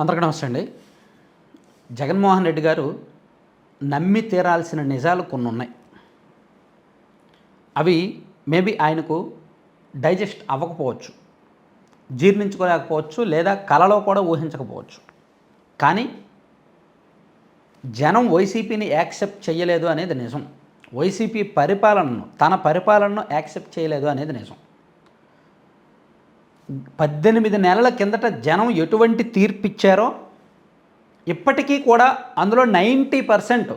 అందరికీ నమస్తే అండి. జగన్మోహన్ రెడ్డి గారు నమ్మి తీరాల్సిన నిజాలు కొన్ని ఉన్నాయి అవి మేబీ ఆయనకు డైజెస్ట్ అవ్వకపోవచ్చు. జీర్ణించుకోలేకపోవచ్చు లేదా కలలో కూడా ఊహించకపోవచ్చు. కానీ జనం వైసీపీని యాక్సెప్ట్ చేయలేదు అనేది నిజం. వైసీపీ పరిపాలనను తన పరిపాలనను యాక్సెప్ట్ చేయలేదు అనేది నిజం. పద్దెనిమిది నెలల కిందట జనం ఎటువంటి తీర్పు ఇచ్చారో ఇప్పటికీ కూడా అందులో నైంటీ పర్సెంట్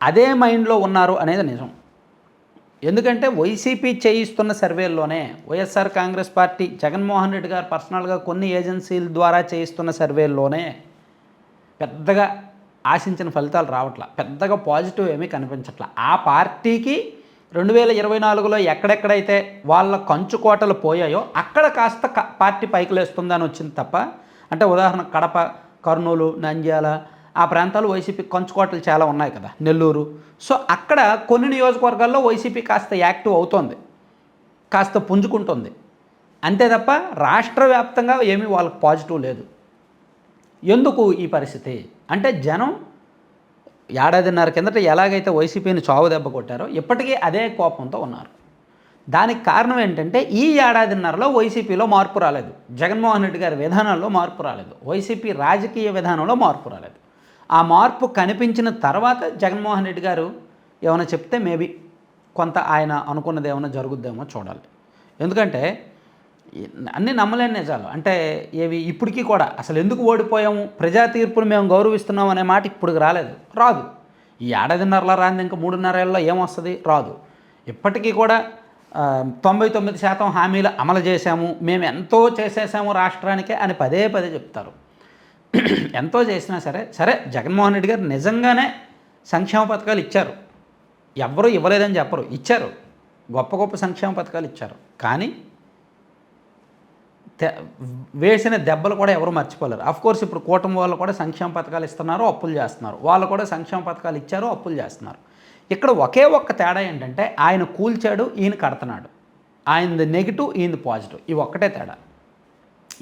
అదే మైండ్లో ఉన్నారు అనేది నిజం. ఎందుకంటే వైసీపీ చేయిస్తున్న సర్వేల్లోనే YSR Congress party Jaganmohan Reddy గారు పర్సనల్గా కొన్ని ఏజెన్సీల ద్వారా చేయిస్తున్న సర్వేల్లోనే పెద్దగా ఆశించిన ఫలితాలు రావట్లా. పెద్దగా పాజిటివ్ ఏమీ కనిపించట్లా. ఆ పార్టీకి రెండు వేల ఇరవై నాలుగులో ఎక్కడెక్కడైతే వాళ్ళ కంచుకోటలు పోయాయో అక్కడ కాస్త క- పార్టీ పైకి లేస్తుందని వచ్చింది తప్ప అంటే ఉదాహరణ కడప కర్నూలు నంద్యాల ఆ ప్రాంతాలు వైసీపీ కంచుకోటలు చాలా ఉన్నాయి కదా నెల్లూరు. సో అక్కడ కొన్ని నియోజకవర్గాల్లో వైసీపీ కాస్త యాక్టివ్ అవుతోంది కాస్త పుంజుకుంటుంది. అంతే తప్ప రాష్ట్ర వ్యాప్తంగా ఏమీ వాళ్ళకి పాజిటివ్ లేదు. ఎందుకు ఈ పరిస్థితి? అంటే జనం ఏడాదిన్నర కిందట ఎలాగైతే వైసీపీని చావు దెబ్బ కొట్టారో ఇప్పటికీ అదే కోపంతో ఉన్నారు. దానికి కారణం ఏంటంటే ఈ ఏడాదిన్నరలో వైసీపీలో మార్పు రాలేదు. జగన్మోహన్ రెడ్డి గారి విధానంలో మార్పు రాలేదు. వైసీపీ రాజకీయ విధానంలో మార్పు రాలేదు. ఆ మార్పు కనిపించిన తర్వాత జగన్మోహన్ రెడ్డి గారు ఏమైనా చెప్తే మేబీ కొంత ఆయన అనుకున్నది ఏమైనా జరుగుద్దేమో చూడాలి. ఎందుకంటే అన్నీ నమ్మలేని నిజాలు అంటే ఏవి ఇప్పటికీ కూడా అసలు ఎందుకు ఓడిపోయాము ప్రజా తీర్పును మేము గౌరవిస్తున్నాం అనే మాట ఇప్పుడు రాలేదు. రాదు. ఈ ఏడాదిన్నరలో రాంది ఇంకా మూడున్నరేళ్ళలో ఏమొస్తుంది? రాదు. ఇప్పటికీ కూడా తొంభై తొమ్మిది శాతం హామీలు అమలు చేశాము. మేము ఎంతో చేసేసాము రాష్ట్రానికే అని పదే పదే చెప్తారు. ఎంతో చేసినా సరే సరే జగన్మోహన్ రెడ్డి గారు నిజంగానే సంక్షేమ పథకాలు ఇచ్చారు. ఎవ్వరూ ఇవ్వలేదని చెప్పరు. ఇచ్చారు. గొప్ప గొప్ప సంక్షేమ పథకాలు ఇచ్చారు. కానీ వేసిన దెబ్బలు కూడా ఎవరు మర్చిపోలేరు. అఫ్ కోర్స్ ఇప్పుడు కూటమి వాళ్ళు కూడా సంక్షేమ పథకాలు ఇస్తున్నారు అప్పులు చేస్తున్నారు. వాళ్ళు కూడా సంక్షేమ పథకాలు ఇచ్చారు అప్పులు చేస్తున్నారు. ఇక్కడ ఒకే ఒక్క తేడా ఏంటంటే ఆయన కూల్చాడు ఈయన కడుతున్నాడు. ఆయనది నెగిటివ్ ఈయనది పాజిటివ్ ఇవి ఒక్కటే తేడా.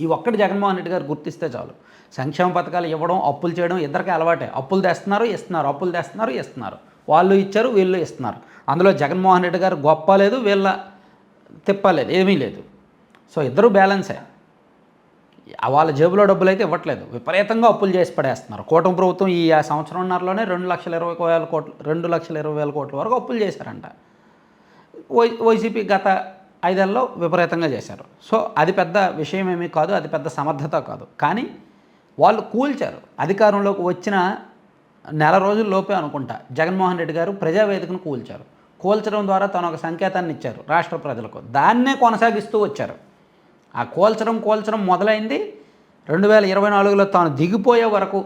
ఈ ఒక్కటి జగన్మోహన్ రెడ్డి గారు గుర్తిస్తే చాలు. సంక్షేమ పథకాలు ఇవ్వడం అప్పులు చేయడం ఇద్దరికి అలవాటే. అప్పులు తెస్తున్నారు ఇస్తున్నారు. అప్పులు తెస్తున్నారు ఇస్తున్నారు. వాళ్ళు ఇచ్చారు వీళ్ళు ఇస్తున్నారు. అందులో జగన్మోహన్ రెడ్డి గారు గొప్ప లేదు వీళ్ళ తిప్పలేదు ఏమీ లేదు. సో ఇద్దరు బ్యాలెన్సే. వాళ్ళ జేబులో డబ్బులు అయితే ఇవ్వట్లేదు. విపరీతంగా అప్పులు చేసి పడేస్తున్నారు. కూటమి ప్రభుత్వం ఈ సంవత్సరంన్నరలోనే రెండు లక్షల ఇరవై వేల కోట్లు రెండు లక్షల ఇరవై వేల కోట్ల వరకు అప్పులు చేశారంట. వై వైసీపీ గత ఐదేళ్ళలో విపరీతంగా చేశారు. సో అది పెద్ద విషయం ఏమీ కాదు అది పెద్ద సమర్థత కాదు. కానీ వాళ్ళు కూల్చారు. అధికారంలోకి వచ్చిన నెల రోజుల్లోపే అనుకుంటా జగన్మోహన్ రెడ్డి గారు ప్రజావేదికను కూల్చారు. కూల్చడం ద్వారా తను ఒక సంకేతాన్ని ఇచ్చారు రాష్ట్ర ప్రజలకు. దాన్నే కొనసాగిస్తూ వచ్చారు. ఆ కోల్చడం కోల్చడం మొదలైంది. రెండు వేల ఇరవై నాలుగులో తాను దిగిపోయే వరకు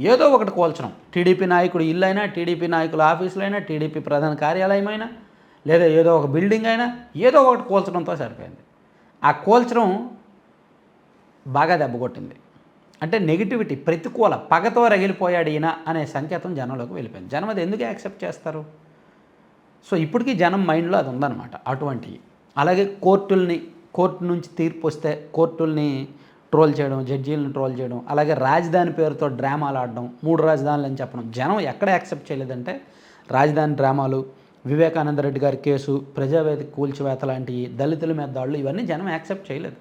ఏదో ఒకటి కోల్చడం. టీడీపీ నాయకుడు ఇల్లు అయినా టీడీపీ నాయకుల ఆఫీసులు అయినా టీడీపీ ప్రధాన కార్యాలయం అయినా లేదా ఏదో ఒక బిల్డింగ్ అయినా ఏదో ఒకటి కోల్చడంతో సరిపోయింది. ఆ కోల్చడం బాగా దెబ్బకొట్టింది అంటే నెగిటివిటీ ప్రతికూల పగతో రగిలిపోయాడు ఈయన అనే సంకేతం జనంలోకి వెళ్ళిపోయింది. జనం అది ఎందుకు యాక్సెప్ట్ చేస్తారు? సో ఇప్పటికీ జనం మైండ్లో అది ఉందన్నమాట. అటువంటివి అలాగే కోర్టుల్ని కోర్టు నుంచి తీర్పు వస్తే కోర్టుల్ని ట్రోల్ చేయడం జడ్జీలను ట్రోల్ చేయడం అలాగే రాజధాని పేరుతో డ్రామాలు ఆడడం మూడు రాజధానులు అని చెప్పడం. జనం ఎక్కడ యాక్సెప్ట్ చేయలేదంటే రాజధాని డ్రామాలు వివేకానంద రెడ్డి గారి కేసు ప్రజావేదిక కూల్చివేత లాంటివి దళితుల మీద దాడులు ఇవన్నీ జనం యాక్సెప్ట్ చేయలేదు.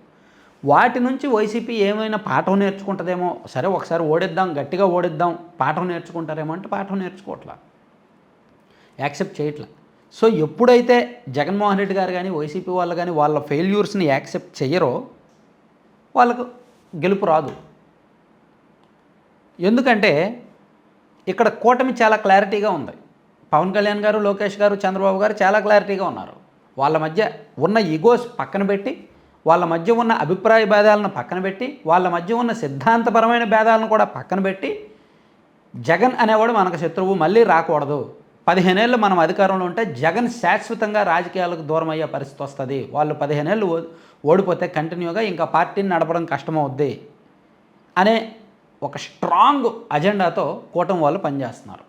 వాటి నుంచి వైసీపీ ఏమైనా పాఠం నేర్చుకుంటుందేమో సరే ఒకసారి ఓడిద్దాం గట్టిగా ఓడిద్దాం పాఠం నేర్చుకుంటారేమో అంటే పాఠం నేర్చుకోవట్లా. యాక్సెప్ట్ చేయట్లా. సో ఎప్పుడైతే జగన్మోహన్ రెడ్డి గారు కానీ వైసీపీ వాళ్ళు కానీ వాళ్ళ ఫెయిల్యూర్స్ని యాక్సెప్ట్ చేయరో వాళ్ళకు గెలుపు రాదు. ఎందుకంటే ఇక్కడ కూటమి చాలా క్లారిటీగా ఉంది. పవన్ కళ్యాణ్ గారు లోకేష్ గారు చంద్రబాబు గారు చాలా క్లారిటీగా ఉన్నారు. వాళ్ళ మధ్య ఉన్న ఈగోస్ పక్కన పెట్టి వాళ్ళ మధ్య ఉన్న అభిప్రాయ భేదాలను పక్కన పెట్టి వాళ్ళ మధ్య ఉన్న సిద్ధాంతపరమైన భేదాలను కూడా పక్కన పెట్టి జగన్ అనేవాడు మనకు శత్రువు మళ్ళీ రాకూడదు. పదిహేనేళ్ళు మనం అధికారంలో ఉంటే జగన్ శాశ్వతంగా రాజకీయాలకు దూరం అయ్యే పరిస్థితి వస్తుంది. వాళ్ళు పదిహేనేళ్ళు ఓ- ఓడిపోతే కంటిన్యూగా ఇంకా పార్టీని నడపడం కష్టమవుద్ది అనే ఒక స్ట్రాంగ్ అజెండాతో కూటమి వాళ్ళు పనిచేస్తున్నారు.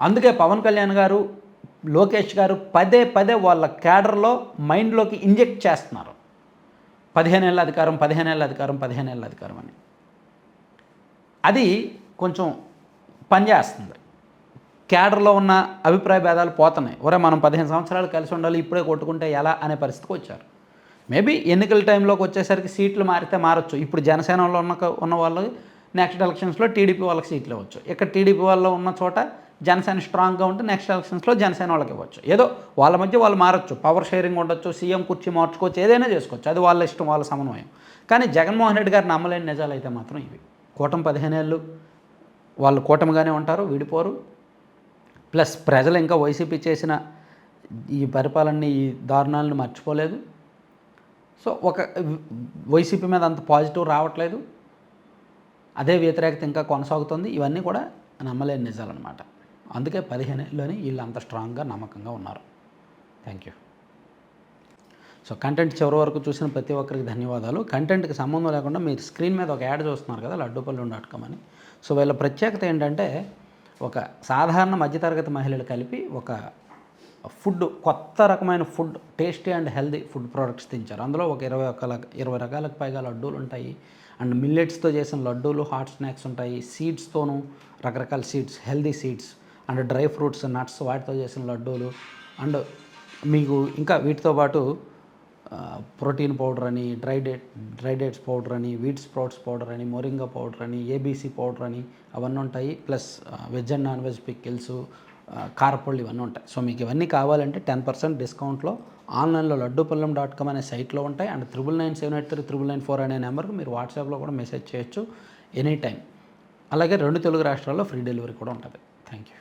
అందుకే పవన్ కళ్యాణ్ గారు లోకేష్ గారు పదే పదే వాళ్ళ క్యాడర్లో మైండ్లోకి ఇంజెక్ట్ చేస్తున్నారు. పదిహేనేళ్ళ అధికారం పదిహేనేళ్ళ అధికారం పదిహేనేళ్ళ అధికారం అని. అది కొంచెం పనిచేస్తుంది. క్యాడర్లో ఉన్న అభిప్రాయ భేదాలు పోతున్నాయి. ఒరే మనం పదిహేను సంవత్సరాలు కలిసి ఉండాలి ఇప్పుడే కొట్టుకుంటే ఎలా అనే పరిస్థితికి వచ్చారు. మేబీ ఎన్నికల టైంలోకి వచ్చేసరికి సీట్లు మారితే మారచ్చు. ఇప్పుడు జనసేనలో ఉన్న ఉన్న వాళ్ళు నెక్స్ట్ ఎలక్షన్స్లో టీడీపీ వాళ్ళకి సీట్లు ఇవ్వచ్చు. ఇక్కడ టీడీపీ వాళ్ళు ఉన్న చోట జనసేన స్ట్రాంగ్గా ఉంటే నెక్స్ట్ ఎలక్షన్స్లో జనసేన వాళ్ళకి ఇవ్వచ్చు. ఏదో వాళ్ళ మధ్య వాళ్ళు మారచ్చు. పవర్ షేరింగ్ ఉండొచ్చు సీఎం కుర్చీ మార్చుకోవచ్చు ఏదైనా చేసుకోవచ్చు. అది వాళ్ళ ఇష్టం వాళ్ళ సమన్వయం. కానీ జగన్మోహన్ రెడ్డి గారు నమ్మలేని నిజాలు అయితే మాత్రం ఇవి. కూటమి పదిహేనేళ్ళు వాళ్ళు కూటమిగానే ఉంటారు విడిపోరు. ప్లస్ ప్రజలు ఇంకా వైసీపీ చేసిన ఈ పరిపాలనని ఈ దారుణాలను మర్చిపోలేదు. సో ఒక వైసీపీ మీద అంత పాజిటివ్ రావట్లేదు. అదే వ్యతిరేకత ఇంకా కొనసాగుతుంది. ఇవన్నీ కూడా నమ్మలేని నిజాలన్నమాట. అందుకే పదిహేనేళ్ళని వీళ్ళు అంత స్ట్రాంగ్గా నమ్మకంగా ఉన్నారు. థ్యాంక్ యూ సో కంటెంట్ చివరి వరకు చూసిన ప్రతి ఒక్కరికి ధన్యవాదాలు. కంటెంట్కి సంబంధం లేకుండా మీరు స్క్రీన్ మీద ఒక యాడ్ చూస్తున్నారు కదా లడ్డూపల్లి డాట్ కామ్ అని. సో వీళ్ళ ప్రత్యేకత ఏంటంటే ఒక సాధారణ మధ్యతరగతి మహిళలు కలిపి ఒక ఫుడ్ కొత్త రకమైన food tasty and healthy food products తెచ్చారు అందులో ఒక ఇరవై ఒక ఇరవై రకాలకు పైగా లడ్డూలు ఉంటాయి. అండ్ మిల్లెట్స్తో చేసిన లడ్డూలు హాట్ స్నాక్స్ ఉంటాయి. సీడ్స్తోనూ రకరకాల seeds healthy seeds and dry fruits nuts వాటితో చేసిన లడ్డూలు. అండ్ మీకు ఇంకా వీటితో పాటు ప్రోటీన్ పౌడర్ అని dry date dry dates powder అని వీట్ స్ప్రౌట్స్ పౌడర్ అని మొరింగా పౌడర్ అని ఏబీసీ పౌడర్ అని అవన్నీ ఉంటాయి. Plus veg and non veg pickles కారపళ్ళు ఇవన్నీ ఉంటాయి. సో మీకు ఇవన్నీ కావాలంటే టెన్ పర్సెంట్ డిస్కౌంట్లో ఆన్లైన్లో లడ్డూపల్లం డాట్ కామ్ అనే సైట్లో ఉంటాయి. And triple nine seven eight three triple nine four అనే నెంబర్కి మీరు వాట్సాప్లో కూడా మెసేజ్ చేయొచ్చు ఎనీ టైం అలాగే రెండు తెలుగు రాష్ట్రాల్లో ఫ్రీ డెలివరీ కూడా ఉంటుంది. Thank you.